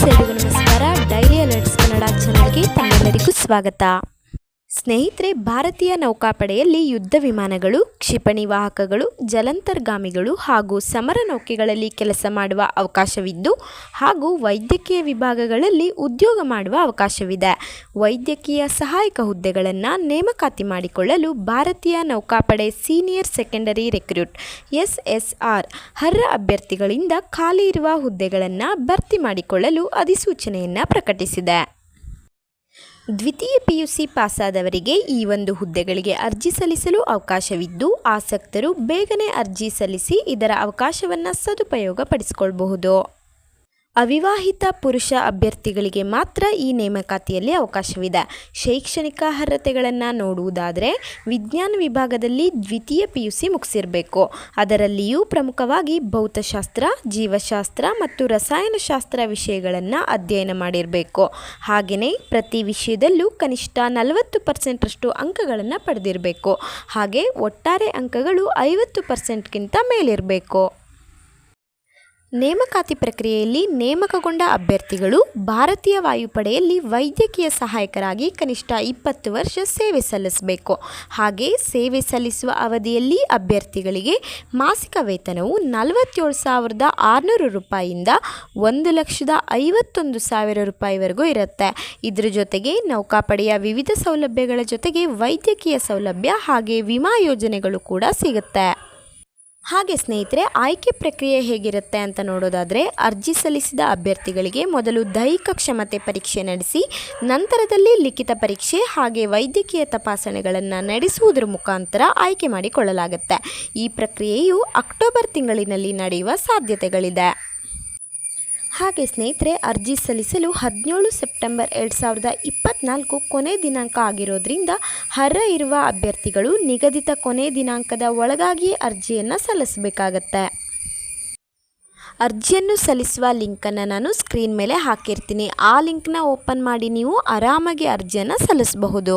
Friends ಎಲ್ರಿಗೂ ನಮಸ್ಕಾರ. Daily alerts Kannada ಚಾನಲ್ಗೆ ತಮ್ಮೆಲ್ಲರಿಗೂ ಸ್ವಾಗತ. ಸ್ನೇಹಿತರೆ, ಭಾರತೀಯ ನೌಕಾಪಡೆಯಲ್ಲಿ ಯುದ್ಧ ವಿಮಾನಗಳು, ಕ್ಷಿಪಣಿ ವಾಹಕಗಳು, ಜಲಂತರ್ಗಾಮಿಗಳು ಹಾಗೂ ಸಮರ ನೌಕೆಗಳಲ್ಲಿ ಕೆಲಸ ಮಾಡುವ ಅವಕಾಶವಿದ್ದು ಹಾಗೂ ವೈದ್ಯಕೀಯ ವಿಭಾಗಗಳಲ್ಲಿ ಉದ್ಯೋಗ ಮಾಡುವ ಅವಕಾಶವಿದೆ. ವೈದ್ಯಕೀಯ ಸಹಾಯಕ ಹುದ್ದೆಗಳನ್ನು ನೇಮಕಾತಿ ಮಾಡಿಕೊಳ್ಳಲು ಭಾರತೀಯ ನೌಕಾಪಡೆ senior secondary recruit S S R ಅರ್ಹ ಅಭ್ಯರ್ಥಿಗಳಿಂದ ಖಾಲಿ ಇರುವ ಹುದ್ದೆಗಳನ್ನು ಭರ್ತಿ ಮಾಡಿಕೊಳ್ಳಲು ಅಧಿಸೂಚನೆಯನ್ನು ಪ್ರಕಟಿಸಿದೆ. ದ್ವಿತೀಯ ಪಿಯುಸಿ ಪಾಸಾದವರಿಗೆ ಈ ಒಂದು ಹುದ್ದೆಗಳಿಗೆ ಅರ್ಜಿ ಸಲ್ಲಿಸಲು ಅವಕಾಶವಿದ್ದು, ಆಸಕ್ತರು ಬೇಗನೆ ಅರ್ಜಿ ಸಲ್ಲಿಸಿ ಇದರ ಅವಕಾಶವನ್ನು ಸದುಪಯೋಗ ಪಡಿಸಿಕೊಳ್ಳಬಹುದು ಅವಿವಾಹಿತ ಪುರುಷ ಅಭ್ಯರ್ಥಿಗಳಿಗೆ ಮಾತ್ರ ಈ ನೇಮಕಾತಿಯಲ್ಲಿ ಅವಕಾಶವಿದೆ. ಶೈಕ್ಷಣಿಕ ಅರ್ಹತೆಗಳನ್ನು ನೋಡುವುದಾದರೆ ವಿಜ್ಞಾನ ವಿಭಾಗದಲ್ಲಿ ದ್ವಿತೀಯ ಪಿ ಯು ಸಿ ಮುಗಿಸಿರಬೇಕು. ಅದರಲ್ಲಿಯೂ ಪ್ರಮುಖವಾಗಿ ಭೌತಶಾಸ್ತ್ರ, ಜೀವಶಾಸ್ತ್ರ ಮತ್ತು ರಸಾಯನಶಾಸ್ತ್ರ ವಿಷಯಗಳನ್ನು ಅಧ್ಯಯನ ಮಾಡಿರಬೇಕು. ಹಾಗೆಯೇ ಪ್ರತಿ ವಿಷಯದಲ್ಲೂ ಕನಿಷ್ಠ ನಲವತ್ತು ಪರ್ಸೆಂಟರಷ್ಟು ಅಂಕಗಳನ್ನು ಪಡೆದಿರಬೇಕು. ಹಾಗೆ ಒಟ್ಟಾರೆ ಅಂಕಗಳು ಐವತ್ತು ಪರ್ಸೆಂಟ್ಗಿಂತ ಮೇಲಿರಬೇಕು. ನೇಮಕಾತಿ ಪ್ರಕ್ರಿಯೆಯಲ್ಲಿ ನೇಮಕಗೊಂಡ ಅಭ್ಯರ್ಥಿಗಳು ಭಾರತೀಯ ವಾಯುಪಡೆಯಲ್ಲಿ ವೈದ್ಯಕೀಯ ಸಹಾಯಕರಾಗಿ ಕನಿಷ್ಠ ಇಪ್ಪತ್ತು ವರ್ಷ ಸೇವೆ ಸಲ್ಲಿಸಬೇಕು. ಹಾಗೆ ಸೇವೆ ಸಲ್ಲಿಸುವ ಅವಧಿಯಲ್ಲಿ ಅಭ್ಯರ್ಥಿಗಳಿಗೆ ಮಾಸಿಕ ವೇತನವು ನಲವತ್ತೇಳು ಸಾವಿರದ ಆರುನೂರು ರೂಪಾಯಿಯಿಂದ ಒಂದು ಲಕ್ಷದ ಐವತ್ತೊಂದು ಸಾವಿರ ರೂಪಾಯಿವರೆಗೂ ಇರುತ್ತೆ. ಇದರ ಜೊತೆಗೆ ನೌಕಾಪಡೆಯ ವಿವಿಧ ಸೌಲಭ್ಯಗಳ ಜೊತೆಗೆ ವೈದ್ಯಕೀಯ ಸೌಲಭ್ಯ ಹಾಗೆ ವಿಮಾ ಯೋಜನೆಗಳು ಕೂಡ ಸಿಗುತ್ತೆ. ಹಾಗೆ ಸ್ನೇಹಿತರೆ, ಆಯ್ಕೆ ಪ್ರಕ್ರಿಯೆ ಹೇಗಿರುತ್ತೆ ಅಂತ ನೋಡೋದಾದರೆ, ಅರ್ಜಿ ಸಲ್ಲಿಸಿದ ಅಭ್ಯರ್ಥಿಗಳಿಗೆ ಮೊದಲು ದೈಹಿಕ ಕ್ಷಮತೆ ಪರೀಕ್ಷೆ ನಡೆಸಿ, ನಂತರದಲ್ಲಿ ಲಿಖಿತ ಪರೀಕ್ಷೆ ಹಾಗೆ ವೈದ್ಯಕೀಯ ತಪಾಸಣೆಗಳನ್ನು ನಡೆಸುವುದರ ಮುಖಾಂತರ ಆಯ್ಕೆ ಮಾಡಿಕೊಳ್ಳಲಾಗುತ್ತೆ. ಈ ಪ್ರಕ್ರಿಯೆಯು ಅಕ್ಟೋಬರ್ ತಿಂಗಳಿನಲ್ಲಿ ನಡೆಯುವ ಸಾಧ್ಯತೆಗಳಿದೆ. ಹಾಗೆ ಸ್ನೇಹಿತರೆ, ಅರ್ಜಿ ಸಲ್ಲಿಸಲು ಹದಿನೇಳು ಸೆಪ್ಟೆಂಬರ್ ಎರಡು ಸಾವಿರದ ಇಪ್ಪತ್ತ್ನಾಲ್ಕು ಕೊನೆ ದಿನಾಂಕ ಆಗಿರೋದ್ರಿಂದ ಅರ್ಹ ಇರುವ ಅಭ್ಯರ್ಥಿಗಳು ನಿಗದಿತ ಕೊನೆ ದಿನಾಂಕದ ಒಳಗಾಗಿಯೇ ಅರ್ಜಿಯನ್ನು ಸಲ್ಲಿಸಬೇಕಾಗತ್ತೆ. ಅರ್ಜಿಯನ್ನು ಸಲ್ಲಿಸುವ ಲಿಂಕನ್ನು ನಾನು ಸ್ಕ್ರೀನ್ ಮೇಲೆ ಹಾಕಿರ್ತೀನಿ. ಆ ಲಿಂಕ್ನ ಓಪನ್ ಮಾಡಿ ನೀವು ಆರಾಮಾಗಿ ಅರ್ಜಿಯನ್ನು ಸಲ್ಲಿಸಬಹುದು.